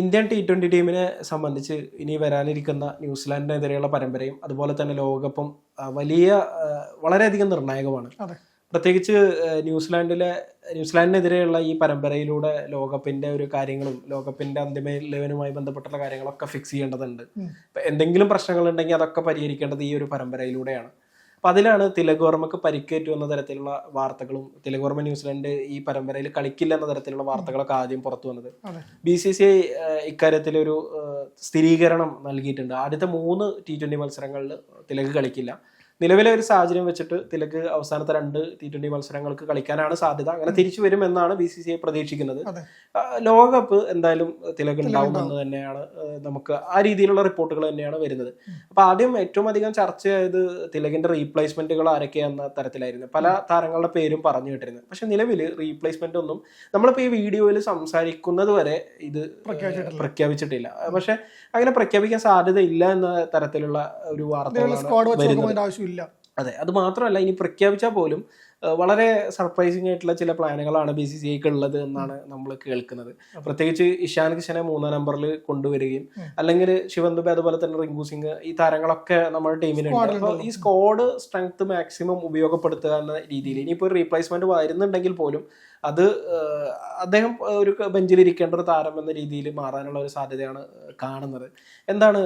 Indian T twenty ടീമിനെ സംബന്ധിച്ച് ഇനി വരാനിരിക്കുന്ന ന്യൂസിലാൻഡിനെതിരെയുള്ള പരമ്പരയും അതുപോലെ തന്നെ ലോകകപ്പും വലിയ വളരെയധികം നിർണായകമാണ്. പ്രത്യേകിച്ച് ന്യൂസിലാൻഡിലെ ന്യൂസിലാൻഡിനെതിരെയുള്ള ഈ പരമ്പരയിലൂടെ ലോകകപ്പിന്റെ ഒരു കാര്യങ്ങളും ലോകകപ്പിന്റെ അന്തിമ ഇലവനുമായി ബന്ധപ്പെട്ടുള്ള കാര്യങ്ങളൊക്കെ ഫിക്സ് ചെയ്യേണ്ടതുണ്ട്. എന്തെങ്കിലും പ്രശ്നങ്ങൾ ഉണ്ടെങ്കിൽ അതൊക്കെ പരിഹരിക്കേണ്ടത് ഈ ഒരു പരമ്പരയിലൂടെയാണ്. അപ്പൊ അതിലാണ് തിലക് വർമ്മക്ക് പരിക്കേറ്റു എന്ന തരത്തിലുള്ള വാർത്തകളും തിലക് വർമ്മ ന്യൂസിലാൻഡ് ഈ പരമ്പരയിൽ കളിക്കില്ല എന്ന തരത്തിലുള്ള വാർത്തകളൊക്കെ ആദ്യം പുറത്തു വന്നത്. ബി സി സി ഐ ഇക്കാര്യത്തിൽ ഒരു സ്ഥിരീകരണം നൽകിയിട്ടുണ്ട്. ആദ്യത്തെ മൂന്ന് ടി ട്വന്റി മത്സരങ്ങളിൽ തിലക് കളിക്കില്ല. നിലവിലെ ഒരു സാഹചര്യം വെച്ചിട്ട് തിലക് അവസാനത്തെ രണ്ട് ടി ട്വന്റി മത്സരങ്ങൾക്ക് കളിക്കാനാണ് സാധ്യത. അങ്ങനെ തിരിച്ചു വരും എന്നാണ് ബി സി സി ഐ പ്രതീക്ഷിക്കുന്നത്. ലോകകപ്പ് എന്തായാലും തിലക് ഉണ്ടാവും എന്ന് തന്നെയാണ് നമുക്ക് ആ രീതിയിലുള്ള റിപ്പോർട്ടുകൾ തന്നെയാണ് വരുന്നത്. അപ്പൊ ആദ്യം ഏറ്റവും അധികം ചർച്ചയായത് തിലകിന്റെ റീപ്ലേസ്മെന്റുകൾ ആരൊക്കെയെന്ന തരത്തിലായിരുന്നു. പല താരങ്ങളുടെ പേരും പറഞ്ഞു കേട്ടിരുന്നത്. പക്ഷെ നിലവിൽ റീപ്ലേസ്മെന്റ് ഒന്നും നമ്മളിപ്പോ ഈ വീഡിയോയിൽ സംസാരിക്കുന്നത് വരെ ഇത് പ്രഖ്യാപിച്ചിട്ടില്ല. പ്രഖ്യാപിച്ചിട്ടില്ല. പക്ഷെ അങ്ങനെ പ്രഖ്യാപിക്കാൻ സാധ്യത ഇല്ല എന്ന തരത്തിലുള്ള ഒരു വാർത്തകളാണ് വരുന്നത്. ആവശ്യമില്ല അതെ അത് മാത്രമല്ല ഇനി പ്രഖ്യാപിച്ചാൽ പോലും വളരെ സർപ്രൈസിംഗ് ആയിട്ടുള്ള ചില പ്ലാനുകളാണ് ബി സി സി ഐക്ക് ഉള്ളത് എന്നാണ് നമ്മൾ കേൾക്കുന്നത്. പ്രത്യേകിച്ച് ഇഷാൻ കിഷനെ മൂന്നാം നമ്പറിൽ കൊണ്ടുവരികയും അല്ലെങ്കിൽ ശിവൻ ദുബെ അതുപോലെ തന്നെ റിങ്കു സിംഗ് ഈ താരങ്ങളൊക്കെ നമ്മുടെ ടീമിലുണ്ട്. അപ്പോൾ ഈ സ്ക്വാഡ് സ്ട്രെങ്ത് മാക്സിമം ഉപയോഗപ്പെടുത്തുക എന്ന രീതിയിൽ ഇനിയിപ്പോൾ റീപ്ലേസ്മെന്റ് വരുന്നുണ്ടെങ്കിൽ പോലും അത് അദ്ദേഹം ഒരു ബെഞ്ചിൽ ഇരിക്കേണ്ട ഒരു താരം എന്ന രീതിയിൽ മാറാനുള്ള ഒരു സാധ്യതയാണ് കാണുന്നത്. എന്താണ്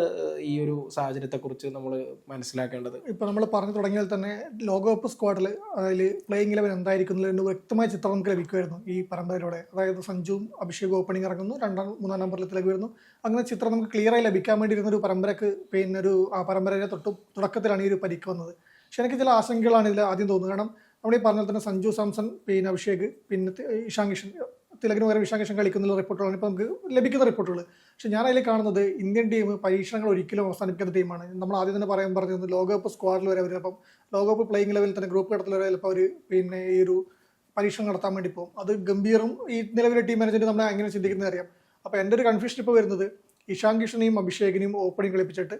ഈ ഒരു സാഹചര്യത്തെക്കുറിച്ച് നമ്മൾ മനസ്സിലാക്കേണ്ടത്? ഇപ്പൊ നമ്മൾ പറഞ്ഞു തുടങ്ങിയാൽ തന്നെ ലോകകപ്പ് സ്ക്വാഡിൽ അതിൽ പ്ലേയിങ് ലെവൽ എന്തായിരിക്കുന്നു എന്ന് വ്യക്തമായ ചിത്രം നമുക്ക് ലഭിക്കുമായിരുന്നു ഈ പരമ്പരയിലൂടെ. അതായത് സഞ്ജുവും അഭിഷേകും ഓപ്പണിംഗ് ഇറങ്ങുന്നു. രണ്ടാം മൂന്നാം നമ്പറിൽ തിലക് വരുന്നു. അങ്ങനെ ചിത്രം നമുക്ക് ക്ലിയറായി ലഭിക്കാൻ വേണ്ടിയിരുന്ന ഒരു പരമ്പരക്ക് പിന്നെ ഒരു ആ പരമ്പരയുടെ തൊട്ട് തുടക്കത്തിലാണ് ഈ ഒരു പരിക്ക് വന്നത്. പക്ഷെ എനിക്ക് ചില ആശങ്കകളാണ് ഇതിൽ ആദ്യം തോന്നുന്നത്. കാരണം നമ്മൾ ഈ പറഞ്ഞ തന്നെ സഞ്ജു സാംസൺ പിന്നെ അഭിഷേക് പിന്നെ ഇഷാങ് കിഷൻ തിലകിന് വരെ കിഷൻ കളിക്കുന്ന റിപ്പോർട്ടുകളാണ് ഇപ്പോൾ നമുക്ക് ലഭിക്കുന്ന റിപ്പോർട്ടുകൾ. പക്ഷെ ഞാൻ അതിൽ കാണുന്നത് ഇന്ത്യൻ ടീം പരീക്ഷണങ്ങൾ ഒരിക്കലും അവസാനിപ്പിക്കുന്ന ടീമാണ്. നമ്മൾ ആദ്യം തന്നെ പറയാൻ പറഞ്ഞത് ലോകകപ്പ് സ്ക്വാഡിൽ വരെ അവർ അപ്പം ലോകകപ്പ് പ്ലേയിങ് ലെവലിൽ തന്നെ ഗ്രൂപ്പ് ഘട്ടത്തിൽ വരെ ചിലപ്പോൾ അവർ പിന്നെ ഈ ഒരു പരീക്ഷണം നടത്താൻ വേണ്ടി പോകും. അത് ഗംഭീറും ഈ നിലവിലെ ടീം മാനേജർ നമ്മളെ അങ്ങനെ ചിന്തിക്കുന്നത് അറിയാം. അപ്പോൾ എന്റെ ഒരു കൺഫ്യൂഷൻ ഇപ്പോൾ വരുന്നത് ഇഷാൻ കിഷനെയും അഭിഷേകിനെയും ഓപ്പണിംഗ് കളിപ്പിച്ചിട്ട്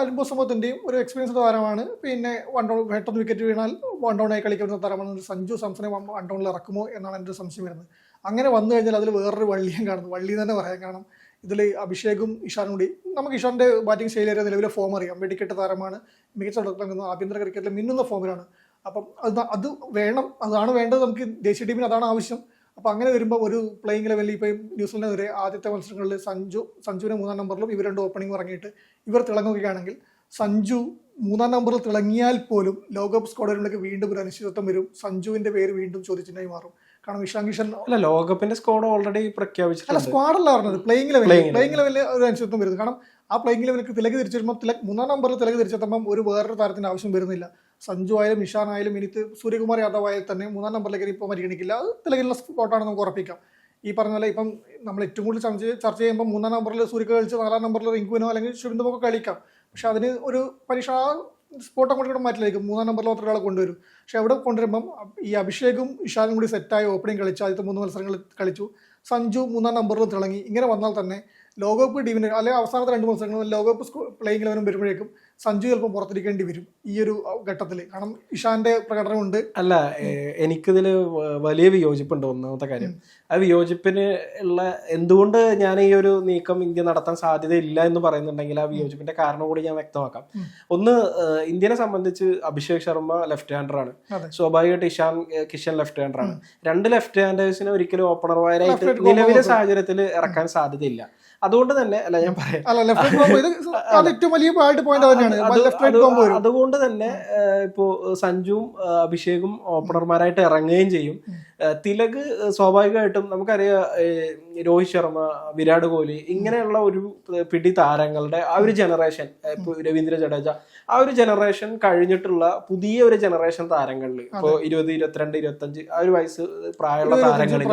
അനുഭവ സമൂഹത്തിന്റെയും ഒരു എക്സ്പീരിയൻസ് താരമാണ്. പിന്നെ വൺ ഡൗൺ പെട്ടെന്ന് വിക്കറ്റ് വീണാൽ വൺ ഡൗൺ ആയി കളിക്കുന്ന താരമാണ്. സഞ്ജു സാംസനെ വൺ ഡൗണിൽ ഇറക്കുമോ എന്നാണ് എന്റെ സംശയം വരുന്നത്. അങ്ങനെ വന്നു കഴിഞ്ഞാൽ അതിൽ വേറൊരു വള്ളിയും കാണുന്നു. വള്ളി തന്നെ പറയാൻ കാണും ഇതിൽ അഭിഷേകും ഇഷാനും കൂടി. നമുക്ക് ഇഷാന്റെ ബാറ്റിംഗ് ശൈലി അറിയാം നിലവിലെ ഫോം അറിയാം. വെടിക്കെട്ട് താരമാണ്. മികച്ച തുടക്കം ആഭ്യന്തര ക്രിക്കറ്റിൽ മിന്നുന്ന ഫോമിലാണ് അപ്പം അത് അത് വേണം. അതാണ് വേണ്ടത് നമുക്ക് ദേശീയ ടീമിന് അതാണ് ആവശ്യം. അപ്പോൾ അങ്ങനെ വരുമ്പോൾ ഒരു പ്ലേയിങ് ലെവലിൽ ഇപ്പോൾ ന്യൂസിലൻഡിനെതിരെ ആദ്യത്തെ മത്സരങ്ങളിൽ സഞ്ജു സഞ്ജുവിനെ മൂന്നാം നമ്പറിലും ഇവർ രണ്ട് ഓപ്പണിംഗ് ഇറങ്ങിയിട്ട് ഇവർ തിളങ്ങുകയാണെങ്കിൽ സഞ്ജു മൂന്നാം നമ്പറിൽ തിളങ്ങിയാൽ പോലും ലോകകപ്പ് സ്ക്വാഡുകളിലേക്ക് വീണ്ടും ഒരു അനിശ്ചിതത്വം വരും. സഞ്ജുവിന്റെ പേര് വീണ്ടും ചോദിച്ചിട്ടായി മാറും. കാരണം ഇഷാൻ കിഷൻ അല്ല ലോകകപ്പിന്റെ സ്കോഡ് ഓൾറെഡി പ്രഖ്യാപിച്ചു അല്ല സ്ക്വാഡല്ല പറഞ്ഞത്. പ്ലേയിങ് ലെവൽ പ്ലേയിംഗ് പ്ലേയിങ് ലെവലിൽ ഒരു അനിശ്ചിതത്വം വരുന്നത് കാരണം ആ പ്ലേയിങ് ലെവലിലേക്ക് തിലക് തിരിച്ചു വരുമ്പോൾ തിലക് മൂന്നാം നമ്പറിൽ തിലക് തിരിച്ചെത്തുമ്പോൾ ഒരു വേറൊരു താരത്തിന് ആവശ്യം വരുന്നില്ല. സഞ്ജു ആയാലും ഇഷാൻ ആയാലും ഇനി സൂര്യകുമാർ യാദവ് ആയാലും തന്നെ മൂന്നാം നമ്പറിലേക്ക് ഇപ്പോൾ പരിഗണിക്കില്ല. അത് തിലകിലുള്ള സ്പോട്ടാണ് നമുക്ക് ഉറപ്പിക്കാം. ഈ പറഞ്ഞ പോലെ ഇപ്പം നമ്മൾ ഏറ്റവും കൂടുതൽ ചർച്ച ചർച്ച ചെയ്യുമ്പോൾ മൂന്നാം നമ്പറിൽ സൂര്യ കളിച്ച് നാലാം നമ്പറിൽ റിങ്കുവിനോ അല്ലെങ്കിൽ ശുഭിന്ദമൊക്കെ കളിക്കാം. പക്ഷെ അതിന് ഒരു പരീക്ഷ സ്പോട്ട് അങ്ങോട്ട് മാറ്റിലായിരിക്കും. മൂന്നാം നമ്പറിൽ മാത്രം ഒരാളെ കൊണ്ടുവരും. പക്ഷെ അവിടെ കൊണ്ടുവരുമ്പം ഈ അഭിഷേകും ഇഷാനും കൂടി സെറ്റായി ഓപ്പണിംഗ് കളിച്ചു. ആദ്യത്തെ മൂന്ന് മത്സരങ്ങൾ കളിച്ചു. സഞ്ജു മൂന്നാം നമ്പറിൽ തിളങ്ങി. ഇങ്ങനെ വന്നാൽ തന്നെ ലോകകപ്പ് ടീമിന് അല്ലെങ്കിൽ അവസാനത്തെ രണ്ട് മത്സരങ്ങൾ ലോകകപ്പ് പ്ലേയിങ് ലെവനും വരുമ്പോഴേക്കും സഞ്ജു ചിലപ്പോൾ പുറത്തിരിക്കേണ്ടി വരും ഈ ഒരു ഘട്ടത്തിൽ കാരണം ഇഷാന്റെ പ്രകടനമുണ്ട്. അല്ല എനിക്കിതിൽ വലിയ വിയോജിപ്പുണ്ട് ഒന്നാമത്തെ കാര്യം. ആ വിയോജിപ്പിന് ഉള്ള എന്തുകൊണ്ട് ഞാൻ ഈ ഒരു നീക്കം ഇന്ത്യ നടത്താൻ സാധ്യതയില്ല എന്ന് പറയുന്നുണ്ടെങ്കിൽ ആ വിയോജിപ്പിന്റെ കാരണം കൂടി ഞാൻ വ്യക്തമാക്കാം. ഒന്ന് ഇന്ത്യനെ സംബന്ധിച്ച് അഭിഷേക് ശർമ്മ ലെഫ്റ്റ് ഹാൻഡറാണ് ആണ് സ്വാഭാവികമായിട്ട് ഇഷാൻ കിഷൻ ലെഫ്റ്റ് ഹാൻഡറാണ് രണ്ട് ലെഫ്റ്റ് ഹാൻഡേഴ്സിനെ ഒരിക്കലും ഓപ്പണർമാരായിട്ട് നിലവിലെ സാഹചര്യത്തിൽ ഇറക്കാൻ സാധ്യതയില്ല. അതുകൊണ്ട് തന്നെ അല്ല ഞാൻ പറയാം. ഏറ്റവും വലിയ പോയിന്റ് തന്നെയാണ്. അതുകൊണ്ട് തന്നെ ഇപ്പോ സഞ്ജുവും അഭിഷേകും ഓപ്പണർമാരായിട്ട് ഇറങ്ങുകയും ചെയ്യും. തിലക് ഏഹ്, സ്വാഭാവികമായിട്ടും നമുക്കറിയാം രോഹിത് ശർമ്മ വിരാട് കോഹ്ലി ഇങ്ങനെയുള്ള ഒരു പിടി താരങ്ങളുടെ ആ ഒരു ജനറേഷൻ രവീന്ദ്ര ജഡേജ ആ ഒരു ജനറേഷൻ കഴിഞ്ഞിട്ടുള്ള പുതിയ ഒരു ജനറേഷൻ താരങ്ങളിൽ ഇപ്പോ ഇരുപത് ഇരുപത്തിരണ്ട് ഇരുപത്തഞ്ച് ആ ഒരു വയസ്സ് പ്രായമുള്ള താരങ്ങളിൽ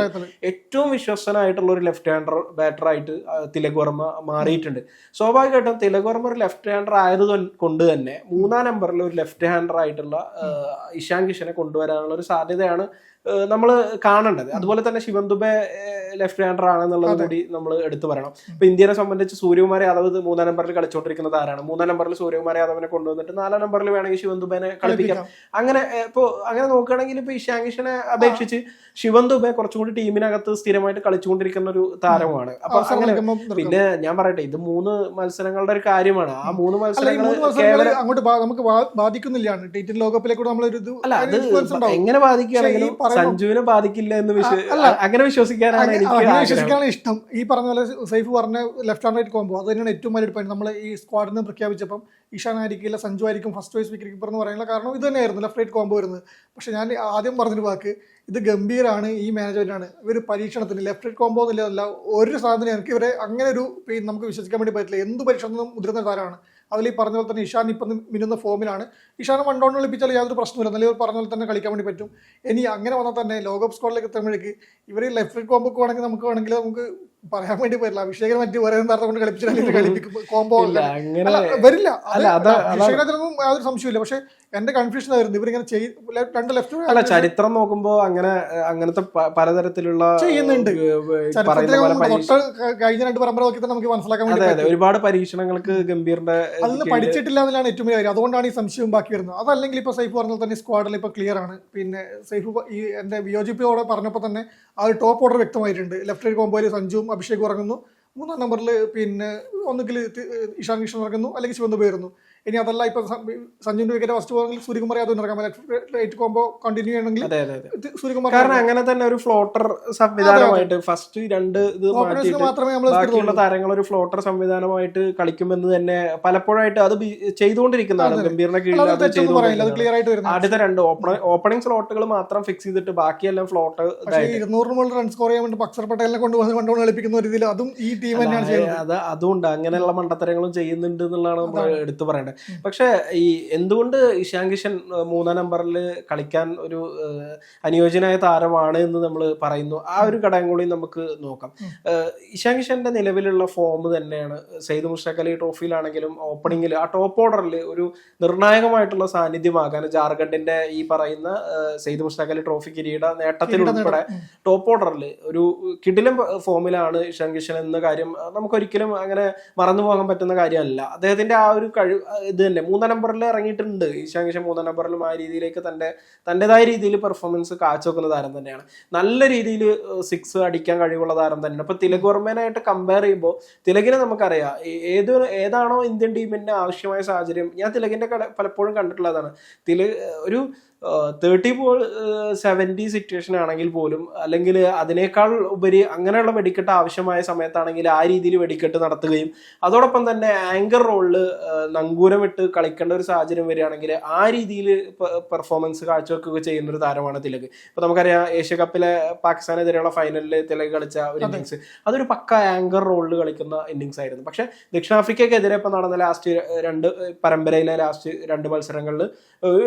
ഏറ്റവും വിശ്വസനായിട്ടുള്ള ഒരു ലെഫ്റ്റ് ഹാൻഡർ ബാറ്റർ ആയിട്ട് ആ, തിലക് വർമ്മ മാറിയിട്ടുണ്ട്. സ്വാഭാവികമായിട്ടും തിലക് വർമ്മ ഒരു ലെഫ്റ്റ് ഹാൻഡർ ആയത് കൊണ്ട് തന്നെ മൂന്നാം നമ്പറിൽ ഒരു ലെഫ്റ്റ് ഹാൻഡർ ആയിട്ടുള്ള ഇഷാൻ കിഷനെ കൊണ്ടുവരാനുള്ള ഒരു സാധ്യതയാണ് നമ്മൾ കാണേണ്ടത്. അതുപോലെ തന്നെ ശിവൻ ദുബെ ലെഫ്റ്റ് ഹാൻഡർ ആണെന്നുള്ളത് കൂടി നമ്മൾ എടുത്തു പറയണം. ഇപ്പൊ ഇന്ത്യനെ സംബന്ധിച്ച് സൂര്യകുമാർ യാദവ് മൂന്നാം നമ്പറിൽ കളിച്ചുകൊണ്ടിരിക്കുന്ന താരാണ് മൂന്നാം നമ്പറിൽ സൂര്യകുമാർ യാദവിനെ കൊണ്ടുവന്നിട്ട് നാലാം നമ്പറിൽ വേണമെങ്കിൽ ശിവൻ ദുബേനെ കളിപ്പിക്കാം. അങ്ങനെ ഇപ്പോ അങ്ങനെ നോക്കുകയാണെങ്കിൽ ഇപ്പൊ ഇഷാങ്കിഷനെ കിഷനെ അപേക്ഷിച്ച് ശിവൻ ദുബെ കുറച്ചും കൂടി ടീമിനകത്ത് സ്ഥിരമായിട്ട് കളിച്ചുകൊണ്ടിരിക്കുന്ന ഒരു താരമാണ് അപ്പൊ അങ്ങനെ പിന്നെ ഞാൻ പറയട്ടെ ഇത് മൂന്ന് മത്സരങ്ങളുടെ ഒരു കാര്യമാണ്. ആ മൂന്ന് മത്സരങ്ങൾ അങ്ങോട്ട് നമുക്ക് ബാധിക്കുന്നില്ലാണ് ടി നമ്മളൊരു അല്ല അത് എങ്ങനെ ബാധിക്കുകയാണെങ്കിലും സഞ്ജുവിനെ ബാധിക്കില്ല എന്ന് അങ്ങനെ വിശ്വസിക്കാനാണ് എനിക്ക് അങ്ങനെ വിശ്വസിക്കാൻ വിശ്വസിക്കാനാണ് ഇഷ്ടം. ഈ പറഞ്ഞ പോലെ സൈഫ് പറഞ്ഞ ലെഫ്റ്റ് ഹാൻഡ് റൈറ്റ് കോമ്പോ അത് തന്നെയാണ് ഏറ്റവും വലിയ പോയിന്റ് നമ്മൾ ഈ സ്ക്വാഡിൽ നിന്ന് പ്രഖ്യാപിച്ചപ്പോൾ ഈഷാൻ ആയിരിക്കില്ല സഞ്ജു ആയിരിക്കും ഫസ്റ്റ് വൈസ് വിക്കറ്റ് കീപ്പർ എന്ന് പറയാനുള്ള കാരണം ഇത് തന്നെയായിരുന്നു ലെഫ്റ്റ് റൈറ്റ് കോമ്പോ വരുന്നത് പക്ഷെ ഞാൻ ആദ്യം പറഞ്ഞൊരു വാക്ക് ഇത് ഗംഭീരാണ് ഈ മാനേജ്മെന്റാണ് ഇവർ പരീക്ഷണത്തിന് ലെഫ്റ്റ് റൈറ്റ് കോമ്പോ എന്നില്ല ഒരു സാധനം എനിക്ക് ഇവരെ അങ്ങനെ ഒരു നമുക്ക് വിശ്വസിക്കാൻ വേണ്ടി പറ്റില്ല. എന്ത് പരീക്ഷണത്തിനും മുതിർന്ന താരമാണ്. അതിൽ ഈ പറഞ്ഞ പോലെ തന്നെ ഇഷാൻ ഇപ്പം മിന്നുന്ന ഫോമിലാണ്. ഇഷാനെ വൺ ഡൗൺ കളിപ്പിച്ചാൽ യാതൊരു പ്രശ്നമില്ല നല്ല ഇവർ പറഞ്ഞ പോലെ തന്നെ കളിക്കാൻ വേണ്ടി പറ്റും. ഇനി അങ്ങനെ വന്നാൽ തന്നെ ലോകകപ്പ് സ്കോഡിലേക്ക് എത്തുമ്പോഴേക്ക് ഇവർ ലെഫ്റ്റ് കോംബോ വേണമെങ്കിൽ നമുക്ക് വേണമെങ്കിൽ നമുക്ക് പറയാൻ വേണ്ടി പറ്റില്ല. അഭിഷേകൻ മറ്റു വേറെ താരത്തെ കൊണ്ട് കളിപ്പിച്ചാൽ കളിപ്പിക്കും. കോമ്പോ വരില്ല. അഭിഷേകത്തിനൊന്നും യാതൊരു സംശയമില്ല പക്ഷെ എന്റെ കൺഫ്യൂഷൻ ആയിരുന്നു. ഇവരിങ്ങനെ രണ്ട് ലെഫ്റ്റ് അല്ല ചരിത്രം നോക്കുമ്പോ അങ്ങനെ അങ്ങനത്തെ പലതരത്തിലുള്ള ചെയ്യുന്നുണ്ട്. കഴിഞ്ഞ രണ്ട് പരമ്പര നോക്കി തന്നെ നമുക്ക് മനസ്സിലാക്കാൻ പറ്റും. ഒരുപാട് പരീക്ഷണങ്ങൾക്ക് ഗംഭീറിന്റെ അന്ന് പഠിച്ചിട്ടില്ല എന്നുള്ളതാണ് ഏറ്റവും വലിയ കാര്യം. അതുകൊണ്ടാണ് ഈ സംശയം ബാക്കി വരുന്നത്. അതല്ലെങ്കിൽ ഇപ്പൊ സൈഫ് പറഞ്ഞാൽ തന്നെ സ്ക്വാഡിൽ ഇപ്പൊ ക്ലിയർ ആണ്. പിന്നെ സൈഫ് ഈ എന്റെ വിയോജിപ്പിയോടെ പറഞ്ഞപ്പോൾ തന്നെ ആ ഒരു ടോപ്പ് ഓർഡർ വ്യക്തമായിട്ടുണ്ട് ലെഫ്റ്റ് കോമ്പോയിൽ സഞ്ജുവും അഭിഷേക് ഇറങ്ങുന്നു. മൂന്നാം നമ്പറിൽ പിന്നെ ഒന്നുകിൽ ഇഷാൻ കിഷൻ ഇറങ്ങുന്നു. അല്ലെങ്കിൽ ശിവന്ത് വരുന്നു. ഇനി അതല്ല ഇപ്പൊ സഞ്ജുവിന്റെ വിക്കറ്റ് ഫസ്റ്റ് പോകണമെങ്കിൽ Suryakumar Yadav left right combo continue ചെയ്യണമെങ്കിൽ സൂര്യകുമാർ കാരണം അങ്ങനെ തന്നെ ഒരു ഫ്ലോട്ടർ സംവിധാനമായിട്ട് ഫസ്റ്റ് രണ്ട് ഇത് മാത്രമേ നമ്മൾ താരങ്ങൾ ഒരു ഫ്ലോട്ടർ സംവിധാനമായിട്ട് കളിക്കുമെന്ന് തന്നെ പലപ്പോഴായിട്ട് അത് ചെയ്തുകൊണ്ടിരിക്കുന്നതാണ്. ഗംഭീറിന്റെ കീഴിൽ അത് ആദ്യത്തെ രണ്ട് ഓപ്പണിംഗ് സ്ലോട്ടുകൾ മാത്രം ഫിക്സ് ചെയ്തിട്ട് ബാക്കിയെല്ലാം ഫ്ലോട്ട് ഇരുന്നൂറിന് മുകളിൽ റൺ സ്കോർ ചെയ്യാൻ വേണ്ടി പട്ടേലിനെ കൊണ്ടുവന്ന് കൊണ്ടുവന്ന് കളിപ്പിക്കുന്ന ഒരു രീതിയിൽ അതും ഈ ടീം തന്നെയാണ് ചെയ്യുന്നത്. അത് അതുകൊണ്ട് അങ്ങനെയുള്ള മണ്ടത്തരങ്ങളും ചെയ്യുന്നുണ്ട് എന്നുള്ളതാണ് നമ്മൾ എടുത്തു പറയേണ്ടത്. പക്ഷെ ഈ എന്തുകൊണ്ട് ഇഷാൻ കിഷൻ മൂന്നാം നമ്പറിൽ കളിക്കാൻ ഒരു അനുയോജ്യനായ താരമാണ് എന്ന് നമ്മൾ പറയുന്നു? ആ ഒരു ഘടകം കൂടി നമുക്ക് നോക്കാം. ഇഷാൻ കിഷന്റെ നിലവിലുള്ള ഫോം തന്നെയാണ്. സെയ്ദ് മുഷ്താഖ് അലി ട്രോഫിയിലാണെങ്കിലും ഓപ്പണിംഗിൽ ആ ടോപ്പ് ഓർഡറിൽ ഒരു നിർണായകമായിട്ടുള്ള സാന്നിധ്യമാകാൻ ജാർഖണ്ഡിന്റെ ഈ പറയുന്ന സെയ്ദ് മുഷ്താഖ് അലി ട്രോഫി കിരീട നേട്ടത്തിലുൾപ്പെടെ ടോപ്പ് ഓർഡറിൽ ഒരു കിടിലം ഫോമിലാണ് ഇഷാൻ കിഷൻ എന്ന കാര്യം നമുക്കൊരിക്കലും അങ്ങനെ മറന്നു പോകാൻ പറ്റുന്ന കാര്യമല്ല. അദ്ദേഹത്തിന്റെ ആ ഒരു കഴിവ് ഇത് തന്നെ മൂന്നാം നമ്പറിൽ ഇറങ്ങിയിട്ടുണ്ട്. ഇഷാൻ കിഷൻ മൂന്നാം നമ്പറിലും ആ രീതിയിലേക്ക് തന്റെ തന്റെതായ രീതിയിൽ പെർഫോമൻസ് കാഴ്ചവെക്കുന്ന താരം തന്നെയാണ്. നല്ല രീതിയിൽ സിക്സ് അടിക്കാൻ കഴിവുള്ള താരം തന്നെയാണ്. ഇപ്പൊ തിലക് വർമ്മേനായിട്ട് കമ്പയർ ചെയ്യുമ്പോൾ തിലകിനെ നമുക്കറിയാം. ഏത് ഏതാണോ ഇന്ത്യൻ ടീമിന്റെ ആവശ്യമായ സാഹചര്യം ഞാൻ തിലകിന്റെ പലപ്പോഴും കണ്ടിട്ടുള്ളതാണ്. തിലക് ഒരു തേർട്ടി ബോൾ സെവന്റി സിറ്റുവേഷൻ ആണെങ്കിൽ പോലും അല്ലെങ്കിൽ അതിനേക്കാൾ ഉപരി അങ്ങനെയുള്ള വെടിക്കെട്ട് ആവശ്യമായ സമയത്താണെങ്കിൽ ആ രീതിയിൽ വെടിക്കെട്ട് നടത്തുകയും അതോടൊപ്പം തന്നെ ആങ്കർ റോളിൽ നങ്കൂരം ഇട്ട് കളിക്കേണ്ട ഒരു സാഹചര്യം വരികയാണെങ്കിൽ ആ രീതിയിൽ പെർഫോമൻസ് കാഴ്ചവെക്കുക ചെയ്യുന്ന ഒരു താരമാണ് തിലക്. ഇപ്പൊ നമുക്കറിയാം ഏഷ്യ കപ്പിലെ പാകിസ്ഥാനെതിരെയുള്ള ഫൈനലിൽ തിലക് കളിച്ച ഒരു ഇന്നിങ്സ് അതൊരു പക്ക ആങ്കർ റോളിൽ കളിക്കുന്ന ഇന്നിങ്സ് ആയിരുന്നു. പക്ഷെ ദക്ഷിണാഫ്രിക്കക്കെതിരെ ഇപ്പൊ നടന്ന ലാസ്റ്റ് രണ്ട് പരമ്പരയിലെ ലാസ്റ്റ് രണ്ട് മത്സരങ്ങളിൽ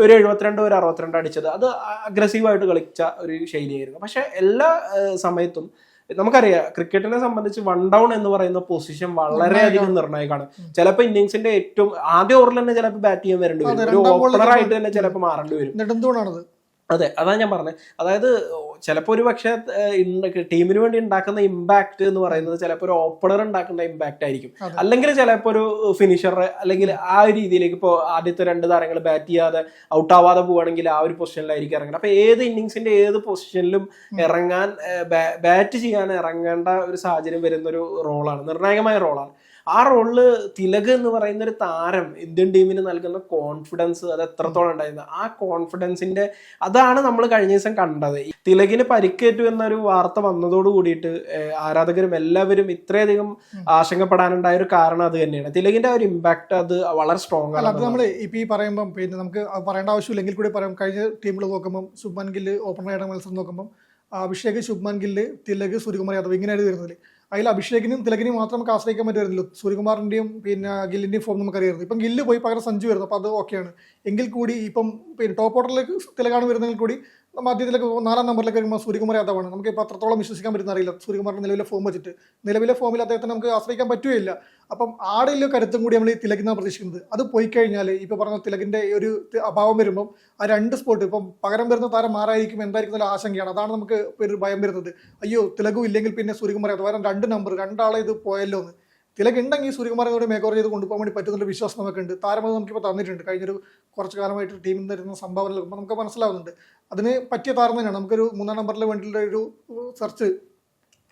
ഒരു എഴുപത്തിരണ്ട് ഒരു അറുപത്തിരണ്ട് അടിച്ചത്. അത് അഗ്രസീവായിട്ട് കളിച്ച ഒരു ശൈലിയായിരുന്നു. പക്ഷെ എല്ലാ സമയത്തും നമുക്കറിയാം ക്രിക്കറ്റിനെ സംബന്ധിച്ച് വൺ ഡൗൺ എന്ന് പറയുന്ന പൊസിഷൻ വളരെയധികം നിർണായകമാണ്. ചിലപ്പോൾ ഇന്നിങ്സിന്റെ ഏറ്റവും ആദ്യ ഓവറിൽ തന്നെ ചിലപ്പോൾ ബാറ്റ് ചെയ്യാൻ വരേണ്ടി വരും. ഒരു ആയിട്ട് തന്നെ ചിലപ്പോൾ മാറേണ്ടി വരും. അതെ അതാ ഞാൻ പറഞ്ഞത് അതായത് ചിലപ്പോൾ ഒരു പക്ഷേ ടീമിന് വേണ്ടി ഉണ്ടാക്കുന്ന ഇമ്പാക്ട് എന്ന് പറയുന്നത് ചിലപ്പോൾ ഒരു ഓപ്പണർ ഉണ്ടാക്കുന്ന ഇമ്പാക്ട് ആയിരിക്കും. അല്ലെങ്കിൽ ചിലപ്പോൾ ഒരു ഫിനിഷർ അല്ലെങ്കിൽ ആ ഒരു രീതിയിലേക്ക് ഇപ്പോൾ ആദ്യത്തെ രണ്ട് താരങ്ങൾ ബാറ്റ് ചെയ്യാതെ ഔട്ട് ആവാതെ പോവുകയാണെങ്കിൽ ആ ഒരു പൊസിഷനിലായിരിക്കും ഇറങ്ങുന്നത് അപ്പോൾ ഏത് ഇന്നിങ്സിന്റെ ഏത് പൊസിഷനിലും ഇറങ്ങാൻ ബാറ്റ് ചെയ്യാൻ ഇറങ്ങേണ്ട ഒരു സാഹചര്യം വരുന്ന ഒരു റോളാണ്. നിർണായകമായ റോളാണ്. ആ റോളിൽ തിലക് എന്ന് പറയുന്ന ഒരു താരം ഇന്ത്യൻ ടീമിന് നൽകുന്ന കോൺഫിഡൻസ് അത് എത്രത്തോളം ഉണ്ടായിരുന്നു. ആ കോൺഫിഡൻസിന്റെ അതാണ് നമ്മൾ കഴിഞ്ഞ ദിവസം കണ്ടത്. തിലകിന് പരിക്കേറ്റു എന്നൊരു വാർത്ത വന്നതോട് കൂടിയിട്ട് ആരാധകരും എല്ലാവരും ഇത്രയധികം ആശങ്കപ്പെടാനുണ്ടായ ഒരു കാരണം അത് തന്നെയാണ്. തിലകിന്റെ ആ ഒരു ഇമ്പാക്ട് അത് വളരെ സ്ട്രോങ് ആണ് അത് നമ്മൾ ഇപ്പൊ ഈ പറയുമ്പോൾ പിന്നെ നമുക്ക് പറയേണ്ട ആവശ്യമില്ലെങ്കിൽ കൂടി പറയാം. കഴിഞ്ഞ ടീമിൽ നോക്കുമ്പോൾ ശുഭ്മാൻ ഗില്ല് ഓപ്പണറായിട്ട് മത്സരം നോക്കുമ്പോൾ അഭിഷേക് ശുഭ്മാൻ ഗില്ല് തിലക് സൂര്യകുമാർ യാദവ് ഇങ്ങനെയാണ് വരുന്നത്. അതിൽ അഭിഷേകിനും തിലകിനും മാത്രം നമുക്ക് ആശ്രയിക്കാൻ പറ്റുമായിരുന്നല്ലോ. സൂര്യകുമാറിന്റെയും പിന്നെ ഗില്ലിന്റെയും ഫോം നമുക്ക് അറിയായിരുന്നു ഇപ്പം ഗില്ല് പോയി പകരം സഞ്ജു വരുന്നു. അപ്പോൾ അത് ഓക്കെയാണ് എങ്കിൽ കൂടി ഇപ്പം പിന്നെ ടോപ്പ് ഓർഡറിലേക്ക് തിലകാണ് വരുന്നെങ്കിൽ കൂടി മധ്യത്തിലേക്ക് നാലാം നമ്പറിലേക്ക് വരുമ്പോൾ സൂര്യകുമാർ യാദവാണ്. നമുക്ക് ഇപ്പോൾ അത്രത്തോളം വിശ്വസിക്കാൻ പറ്റുന്ന അറിയില്ല. സൂര്യകുമാറിന്റെ നിലവിലെ ഫോം വെച്ചിട്ട്. നിലവിലെ ഫോമിൽ അദ്ദേഹത്തിന് നമുക്ക് ആശ്രയിക്കാൻ പറ്റുകയില്ല. അപ്പം ആടെയുള്ള കരുത്തും കൂടി നമ്മൾ ഈ തിലകിനാണ് പ്രതീക്ഷിക്കുന്നത്. അത് പോയി കഴിഞ്ഞാൽ ഇപ്പോൾ പറഞ്ഞ തിലകിന്റെ ഒരു അഭാവം വരുമ്പം ആ രണ്ട് സ്പോട്ട് ഇപ്പം പകരം വരുന്ന താരം മാറായിരിക്കും എന്തായിരിക്കും എന്നുള്ള ആശങ്കയാണ്. അതാണ് നമുക്ക് ഒരു ഭയം വരുന്നത്. അയ്യോ തിലകും ഇല്ലെങ്കിൽ പിന്നെ സൂര്യകുമാർ യാദവ്. രണ്ട് നമ്പർ രണ്ടാളെ ഇത് പോയല്ലോ എന്ന് തിലക് ഉണ്ടെങ്കിൽ സൂര്യകുമാറിനെ കൂടി മേക്കോർ ചെയ്ത് കൊണ്ടുപോകാൻ വേണ്ടി പറ്റുന്നുള്ള വിശ്വാസം നമുക്കുണ്ട്. താരം അത് നമുക്കിപ്പോൾ തന്നിട്ടുണ്ട്. കഴിഞ്ഞൊരു കുറച്ച് കാലമായിട്ട് ടീമിൽ തരുന്ന സംഭാവന നൽകുമ്പോൾ നമുക്ക് മനസ്സിലാവുന്നുണ്ട്. അതിന് പറ്റിയ താരം തന്നെയാണ്. നമുക്കൊരു മൂന്നാം നമ്പറിൽ വേണ്ടിയുള്ള ഒരു സെർച്ച്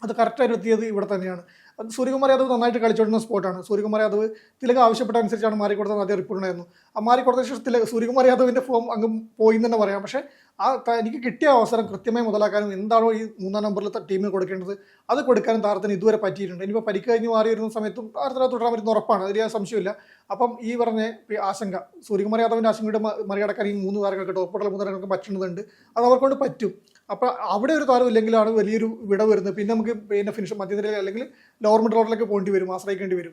അത് കറക്റ്റായിട്ട് എത്തിയത് ഇവിടെ തന്നെയാണ്. അത് സൂര്യകുമാർ യാദവ് നന്നായിട്ട് കളിച്ചുകൊണ്ടിരുന്ന സ്പോട്ടാണ്. സൂര്യകുമാർ യാദവ് തിലക് ആവശ്യപ്പെട്ട അനുസരിച്ചാണ് മാറിക്കൊടുത്തത് ആദ്യം റിപ്പോർട്ട് ആ മാറിക്കൊടുത്ത ശേഷം തിലക് സൂര്യകുമാർ യാദവിന്റെ ഫോം അങ്ങ് പോയി തന്നെ പറയാം. പക്ഷേ ആ എനിക്ക് കിട്ടിയ അവസരം കൃത്യമായി മുതലാക്കാനും എന്താണോ ഈ മൂന്നാം നമ്പറിൽ ടീമിന് കൊടുക്കേണ്ടത് അത് കൊടുക്കാനും താരത്തിന് ഇതുവരെ പറ്റിയിട്ടുണ്ട്. ഇനിയിപ്പോൾ പരിക്ക് കഴിഞ്ഞ് മാറി വരുന്ന സമയത്തും താരത്തിന് തുടരാൻ പറ്റുന്ന ഉറപ്പാണ്. അതിൽ സംശയമില്ല അപ്പം ഈ പറഞ്ഞ ആശങ്ക സൂര്യകുമാർ യാദവിന്റെ ആശങ്കയുടെ മറികടക്കാൻ ഈ മൂന്ന് താരങ്ങൾക്ക് ടോപ്പ് മൂന്ന് താരങ്ങൾക്ക് പറ്റുന്നതുണ്ട്. അത് അവർക്കൊണ്ട് പറ്റും. അപ്പോൾ അവിടെ ഒരു താരം ഇല്ലെങ്കിലാണ് വലിയൊരു വിട വരുന്നത്. പിന്നെ നമുക്ക് പിന്നെ ഫിനിഷ് മധ്യനിരയിൽ അല്ലെങ്കിൽ ലോവർ മിഡ് റോഡിലേക്ക് പോകേണ്ടി വരും ആശ്രയിക്കേണ്ടി വരും.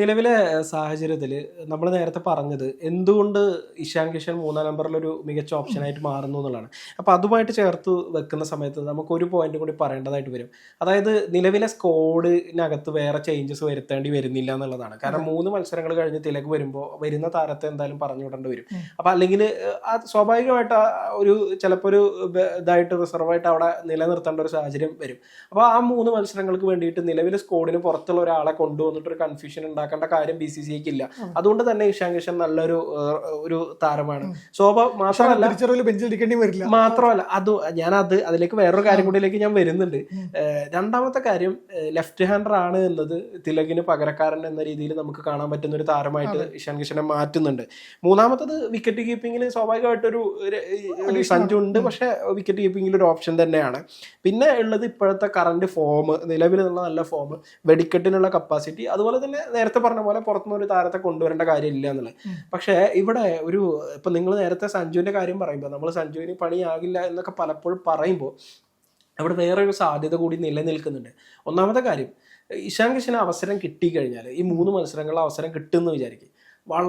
നിലവിലെ സാഹചര്യത്തിൽ നമ്മൾ നേരത്തെ പറഞ്ഞത് എന്തുകൊണ്ട് ഇഷാൻ കിഷൻ മൂന്നാം നമ്പറിലൊരു മികച്ച ഓപ്ഷനായിട്ട് മാറുന്നു എന്നുള്ളതാണ്. അപ്പോൾ അതുമായിട്ട് ചേർത്ത് വെക്കുന്ന സമയത്ത് നമുക്ക് ഒരു പോയിന്റ് കൂടി പറയേണ്ടതായിട്ട് വരും. അതായത് നിലവിലെ സ്കോഡിനകത്ത് വേറെ ചേഞ്ചസ് വരുത്തേണ്ടി വരുന്നില്ല എന്നുള്ളതാണ്. കാരണം മൂന്ന് മത്സരങ്ങൾ കഴിഞ്ഞ് തിലക് വരുമ്പോൾ വരുന്ന താരത്തെ എന്തായാലും പറഞ്ഞു വിടേണ്ടി വരും. അപ്പോൾ അല്ലെങ്കിൽ സ്വാഭാവികമായിട്ട് ഒരു ചിലപ്പോൾ ഒരു ഇതായിട്ട് റിസർവായിട്ട് അവിടെ നിലനിർത്തേണ്ട ഒരു സാഹചര്യം വരും. അപ്പോൾ ആ മൂന്ന് മത്സരങ്ങൾക്ക് വേണ്ടിയിട്ട് നിലവിൽ സ്കോഡിന് പുറത്തുള്ള ഒരാളെ കൊണ്ടുവന്നിട്ട് ഒരു കൺഫ്യൂഷൻ ഉണ്ടാക്കേണ്ട കാര്യം ബി സി സി ഇല്ല. അതുകൊണ്ട് തന്നെ ഇഷാൻ കിഷൻ നല്ലൊരു ഒരു താരമാണ്. ശോഭ മാത്രമല്ല മാത്രമല്ല അത് ഞാൻ അത് അതിലേക്ക് വേറൊരു കാര്യം കൂടിയിലേക്ക് ഞാൻ വരുന്നുണ്ട്. രണ്ടാമത്തെ കാര്യം ലെഫ്റ്റ് ഹാൻഡർ ആണ് എന്നത് തിലകിന് പകരക്കാരൻ എന്ന രീതിയിൽ നമുക്ക് കാണാൻ പറ്റുന്ന ഒരു താരമായിട്ട് ഇഷാൻ കിഷനെ മാറ്റുന്നുണ്ട്. മൂന്നാമത്തത് വിക്കറ്റ് കീപ്പിംഗിൽ സ്വാഭാവികമായിട്ടൊരു സഞ്ജു ഉണ്ട് പക്ഷെ വിക്കറ്റ് കീപ്പിംഗിൽ ഒരു ഓപ്ഷൻ തന്നെയാണ്. പിന്നെ ഉള്ളത് ഇപ്പോഴത്തെ കറണ്ട് ഫോം നിലവിലുള്ള നല്ല ഫോം വെടിക്കെട്ടിനുള്ള കപ്പാസിറ്റി അതുപോലെ തന്നെ നേരത്തെ പറഞ്ഞ പോലെ പുറത്തുനിന്ന് ഒരു താരത്തെ കൊണ്ടുവരേണ്ട കാര്യമില്ല എന്നുള്ളത്. പക്ഷേ ഇവിടെ ഒരു ഇപ്പം നിങ്ങൾ നേരത്തെ സഞ്ജുവിന്റെ കാര്യം പറയുമ്പോൾ നമ്മൾ സഞ്ജുവിന് പണിയാകില്ല എന്നൊക്കെ പലപ്പോഴും പറയുമ്പോൾ അവിടെ വേറൊരു സാധ്യത കൂടി നിലനിൽക്കുന്നുണ്ട്. ഒന്നാമത്തെ കാര്യം ഇഷാൻ കിഷന് അവസരം കിട്ടിക്കഴിഞ്ഞാൽ ഈ മൂന്ന് മത്സരങ്ങളിൽ അവസരം കിട്ടുമെന്ന് വിചാരിക്കും. വള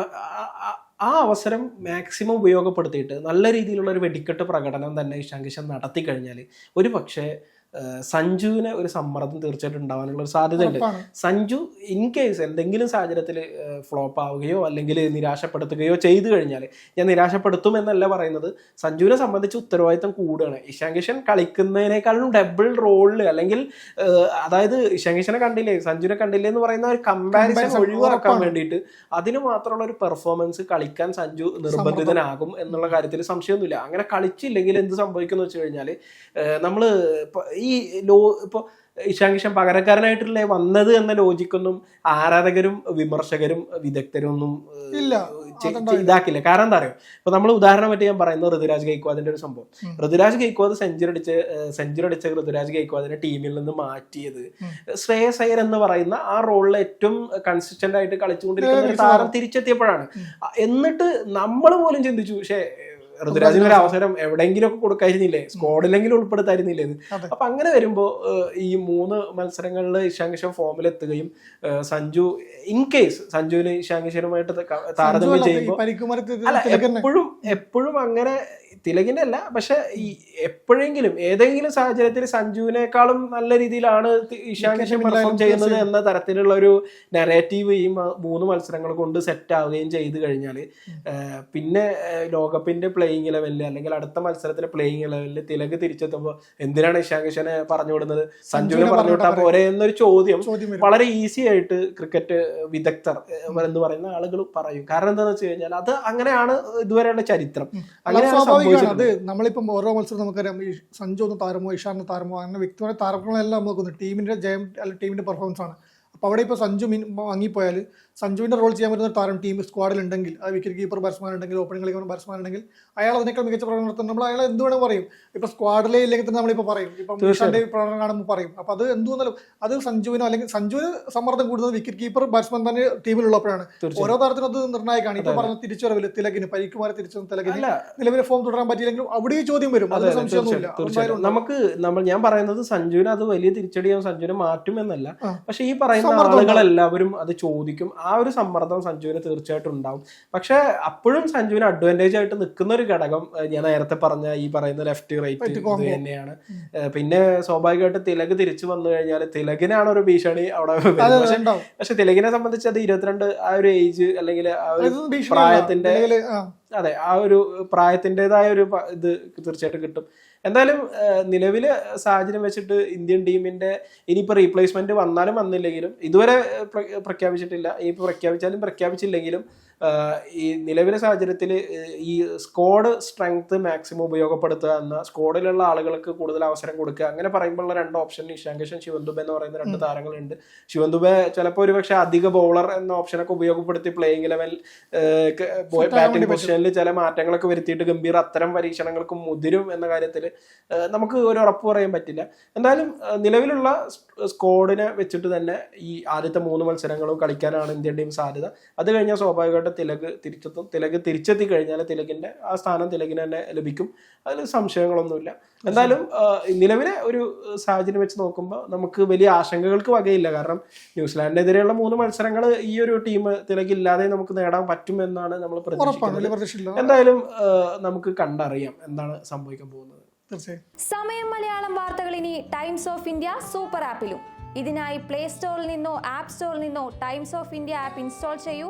ആ- അവസരം മാക്സിമം ഉപയോഗപ്പെടുത്തിയിട്ട് നല്ല രീതിയിലുള്ള ഒരു വെടിക്കെട്ട് പ്രകടനം തന്നെ ഇഷാൻ കിഷൻ നടത്തി കഴിഞ്ഞാൽ ഒരു പക്ഷേ സഞ്ജുവിന് ഒരു സമ്മർദ്ദം തീർച്ചയായിട്ടും ഉണ്ടാവാനുള്ള ഒരു സാധ്യതയുണ്ട്. സഞ്ജു ഇൻ കേസ് എന്തെങ്കിലും സാഹചര്യത്തിൽ ഫ്ലോപ്പ് ആവുകയോ അല്ലെങ്കിൽ നിരാശപ്പെടുത്തുകയോ ചെയ്തു കഴിഞ്ഞാൽ ഞാൻ നിരാശപ്പെടുത്തും എന്നല്ല പറയുന്നത്. സഞ്ജുവിനെ സംബന്ധിച്ച് ഉത്തരവാദിത്തം കൂടുകയാണ്. ഇഷാൻ കിഷൻ കളിക്കുന്നതിനേക്കാളും ഡബിൾ റോളിൽ അല്ലെങ്കിൽ അതായത് ഇഷാൻ കിഷനെ കണ്ടില്ലേ സഞ്ജുവിനെ കണ്ടില്ലേ എന്ന് പറയുന്ന ഒരു കമ്പാരിസൺ ഒഴിവാക്കാൻ. വേണ്ടിയിട്ട് അതിന് മാത്രമുള്ള ഒരു പെർഫോമൻസ് കളിക്കാൻ സഞ്ജു നിർബന്ധിതനാകും എന്നുള്ള കാര്യത്തിൽ സംശയമൊന്നുമില്ല. അങ്ങനെ കളിച്ചില്ലെങ്കിൽ എന്ത് സംഭവിക്കുന്നു വെച്ച് കഴിഞ്ഞാൽ നമ്മൾ ഈ ലോ ഇപ്പോൾ ഇഷാൻ കിഷൻ പകരക്കാരനായിട്ടല്ലേ വന്നത് എന്ന ലോജിക്കൊന്നും ആരാധകരും വിമർശകരും വിദഗ്ധരും ഒന്നും ഇതാക്കില്ല. കാരണം എന്താ പറയുക ഇപ്പൊ നമ്മൾ ഉദാഹരണം പറ്റി ഞാൻ പറയുന്നത് ഋതുരാജ് ഗൈക്വാദിന്റെ ഒരു സംഭവം. ഋതുരാജ് ഗൈക്വാദ് സെഞ്ചുറി അടിച്ച് സെഞ്ചുറി അടിച്ച ഋതുരാജ് ഗൈക്വാദിനെ ടീമിൽ നിന്ന് മാറ്റിയത്. ശ്രേയസ് അയ്യർ എന്ന് പറയുന്ന ആ റോളിൽ ഏറ്റവും കൺസിസ്റ്റന്റ് ആയിട്ട് കളിച്ചുകൊണ്ടിരിക്കുന്ന ഒരു താരം തിരിച്ചെത്തിയപ്പോഴാണ്. എന്നിട്ട് നമ്മൾ പോലും ചിന്തിച്ചു പക്ഷേ ഋതുരാജിന് ഒരു അവസരം എവിടെയെങ്കിലും ഒക്കെ കൊടുക്കായിരുന്നില്ലേ സ്കോഡിലെങ്കിലും ഉൾപ്പെടുത്തായിരുന്നില്ലേ അപ്പൊ അങ്ങനെ വരുമ്പോ ഈ മൂന്ന് മത്സരങ്ങളിൽ ഇഷാൻ കിഷൻ ഫോമിൽ എത്തുകയും ഏഹ്, സഞ്ജു ഇൻ കേസ് സഞ്ജുവിന് ഇഷാൻ കിഷനുമായിട്ട് താരതമ്യം ചെയ്യുമ്പോൾ അല്ല എപ്പോഴും എപ്പോഴും അങ്ങനെ തിലകിന്റെ അല്ല പക്ഷെ ഈ എപ്പോഴെങ്കിലും ഏതെങ്കിലും സാഹചര്യത്തിൽ സഞ്ജുവിനേക്കാളും നല്ല രീതിയിലാണ് ഇഷാൻ കിഷൻ പെർഫോം ചെയ്യുന്നത് എന്ന തരത്തിലുള്ള ഒരു നെറേറ്റീവ് ഈ മൂന്ന് മത്സരങ്ങൾ കൊണ്ട് സെറ്റ് ആവുകയും ചെയ്തു കഴിഞ്ഞാൽ പിന്നെ ലോകകപ്പിന്റെ പ്ലേയിങ് ലെവലിൽ അല്ലെങ്കിൽ അടുത്ത മത്സരത്തിലെ പ്ലേയിങ് ലെവലിൽ തിലക് തിരിച്ചെത്തുമ്പോൾ എന്തിനാണ് ഇഷാൻ കിഷനെ പറഞ്ഞു വിടുന്നത്? സഞ്ജുവിനെ പറഞ്ഞു വിട്ടാൽ പോരെ എന്നൊരു ചോദ്യം വളരെ ഈസി ആയിട്ട് ക്രിക്കറ്റ് വിദഗ്ധർ എന്ന് പറയുന്ന ആളുകൾ പറയും. കാരണം എന്താണെന്ന് വെച്ച് കഴിഞ്ഞാൽ അത് അങ്ങനെയാണ് ഇതുവരെയുള്ള ചരിത്രം. അങ്ങനെയാണ് സ്വാഭാവികമാണ് അത് നമ്മളിപ്പം ഓരോ മത്സരം നമുക്കറിയാം. ഈ സഞ്ജു ഒന്ന് താരമോ ഇഷാന് താരമോ അങ്ങനെ വ്യക്തിപരമായ താരങ്ങളെല്ലാം നോക്കുന്നത് ടീമിന്റെ ജയം അല്ലെങ്കിൽ ടീമിന്റെ പെർഫോമൻസ് ആണ്. അപ്പോൾ അവിടെ ഇപ്പോൾ സഞ്ജു മിൻ വാങ്ങിപ്പോയാൽ സഞ്ജുവിന്റെ റോൾ ചെയ്യാൻ പറ്റുന്ന താരം ടീം സ്ക്വാഡിൽ ഉണ്ടെങ്കിൽ അത് വിക്കറ്റ് കീപ്പർ ബാറ്റ്സ്മാൻ ഉണ്ടെങ്കിൽ ഓപ്പണിംഗ് കളിക്കുന്ന ബാറ്റ്സ്മാൻ ഉണ്ടെങ്കിൽ അയാൾ അതിനേക്കാൾ മികച്ച പ്രകടനം നടത്തുന്നത് നമ്മൾ അയാളെ എന്ത് വേണമെങ്കിൽ പറയും. ഇപ്പൊ സ്ക്വാഡിലെ ഇല്ലെങ്കിൽ തന്നെ നമ്മളിപ്പോൾ പറയും. ഇപ്പം ഇഷാന്റെ പ്രകടനം കാണുമ്പോൾ പറയും. അപ്പോൾ അത് എന്ത് വന്നാലും അത് സഞ്ജുവിനോ അല്ലെങ്കിൽ സഞ്ജുവിന് സമ്മർദ്ദം കൂടുന്നത് വിക്കറ്റ് കീപ്പർ ബാറ്റ്സ്മാൻ തന്നെ ടീമിലുള്ളപ്പോഴാണ്. ഓരോ താരത്തിനും അത് നിർണായകമാണ്. ഇപ്പൊ പറഞ്ഞ തിരിച്ചുവരവിൽ തിലകിന് പരിക്കുമാരെ തിരിച്ചു തിലകിന് നിലവിലെ ഫോം തുടരാൻ പറ്റിയില്ലെങ്കിലും അവിടെ ചോദ്യം വരും. അത് സംശയമൊന്നുമില്ല. നമുക്ക് നമ്മൾ ഞാൻ പറയുന്നത് സഞ്ജുവിന് അത് വലിയ തിരിച്ചടിയാവും സഞ്ജുവിനെ മാറ്റും എന്നല്ല പക്ഷേ ഈ പറയുന്ന ആളുകളെല്ലാവരും അത് ചോദിക്കും. ആ ഒരു സമ്മർദ്ദം സഞ്ജുവിന് തീർച്ചയായിട്ടും ഉണ്ടാവും. പക്ഷെ അപ്പോഴും സഞ്ജുവിന് അഡ്വാന്റേജ് ആയിട്ട് നിൽക്കുന്ന ഒരു ഘടകം ഞാൻ നേരത്തെ പറഞ്ഞ ഈ പറയുന്ന ലെഫ്റ്റ് റൈറ്റ് ഇത് തന്നെയാണ്. പിന്നെ സ്വാഭാവികമായിട്ട് തിലക് തിരിച്ചു വന്നു കഴിഞ്ഞാൽ തിലകിനാണ് ഒരു ഭീഷണി അവിടെ പക്ഷെ തിലകിനെ സംബന്ധിച്ച് അത് ഇരുപത്തിരണ്ട് ആ ഒരു ഏജ് അല്ലെങ്കിൽ ആ ഒരു പ്രായത്തിന്റെ അതെ ആ ഒരു പ്രായത്തിന്റെതായ ഒരു ഇത് തീർച്ചയായിട്ടും കിട്ടും. എന്തായാലും നിലവിലെ സാഹചര്യം വെച്ചിട്ട് ഇന്ത്യൻ ടീമിന്റെ ഇനിയിപ്പോൾ റീപ്ലേസ്മെന്റ് വന്നാലും വന്നില്ലെങ്കിലും ഇതുവരെ പ്രഖ്യാപിച്ചിട്ടില്ല. ഇനിയിപ്പോൾ പ്രഖ്യാപിച്ചാലും പ്രഖ്യാപിച്ചില്ലെങ്കിലും ഈ നിലവിലെ സാഹചര്യത്തിൽ ഈ സ്ക്വാഡ് സ്ട്രെങ്ത് മാക്സിമം ഉപയോഗപ്പെടുത്തുക എന്ന സ്ക്വാഡിലുള്ള ആളുകൾക്ക് കൂടുതൽ അവസരം കൊടുക്കുക അങ്ങനെ പറയുമ്പോഴുള്ള രണ്ട് ഓപ്ഷൻ ഇഷാങ്കേഷൻ കിഷൻ ശിവന്തുബ എന്ന് പറയുന്ന രണ്ട് താരങ്ങളുണ്ട്. ശിവന്തുബ ചിലപ്പോൾ ഒരു പക്ഷേ അധിക ബൗളർ എന്ന ഓപ്ഷനൊക്കെ ഉപയോഗപ്പെടുത്തി പ്ലേയിങ് ലെവൽ ബാറ്റിംഗ് പൊസിഷനിൽ ചില മാറ്റങ്ങളൊക്കെ വരുത്തിയിട്ട് ഗംഭീർ അത്തരം പരീക്ഷണങ്ങൾക്ക് മുതിരും എന്ന കാര്യത്തിൽ നമുക്ക് ഒരു ഉറപ്പ് പറയാൻ പറ്റില്ല. എന്തായാലും നിലവിലുള്ള സ്ക്വാഡിനെ വെച്ചിട്ട് തന്നെ ഈ ആദ്യത്തെ മൂന്ന് മത്സരങ്ങളും കളിക്കാനാണ് ഇന്ത്യൻ ടീം സാധ്യത. അത് കഴിഞ്ഞാൽ സ്വാഭാവികമായിട്ടും തിലക് തിരിച്ചെത്തും. തിലക് തിരിച്ചെത്തി കഴിഞ്ഞാൽ തിലകിന്റെ ആ സ്ഥാനം തിലകിന് തന്നെ ലഭിക്കും. അതിൽ സംശയങ്ങളൊന്നുമില്ല. എന്തായാലും നിലവിലെ ഒരു സാഹചര്യം വെച്ച് നോക്കുമ്പോൾ നമുക്ക് വലിയ ആശങ്കകൾക്ക് വകയില്ല. കാരണം ന്യൂസിലാൻഡിനെതിരെയുള്ള മൂന്ന് മത്സരങ്ങൾ ഈ ഒരു ടീം തിലകില്ലാതെ നമുക്ക് നേടാൻ പറ്റുമെന്നാണ് നമ്മൾ പ്രതീക്ഷിക്കുന്നത്. എന്തായാലും നമുക്ക് കണ്ടറിയാം എന്താണ് സംഭവിക്കാൻ പോകുന്നത്. സമയം മലയാളം വാർത്തകൾ ഇനി ടൈംസ് ഓഫ് ഇന്ത്യ സൂപ്പർ ആപ്പിലും ഇതിനായി പ്ലേ സ്റ്റോറിൽ നിന്നോ ആപ്പ് സ്റ്റോറിൽ നിന്നോ Times of India app install ചെയ്യൂ.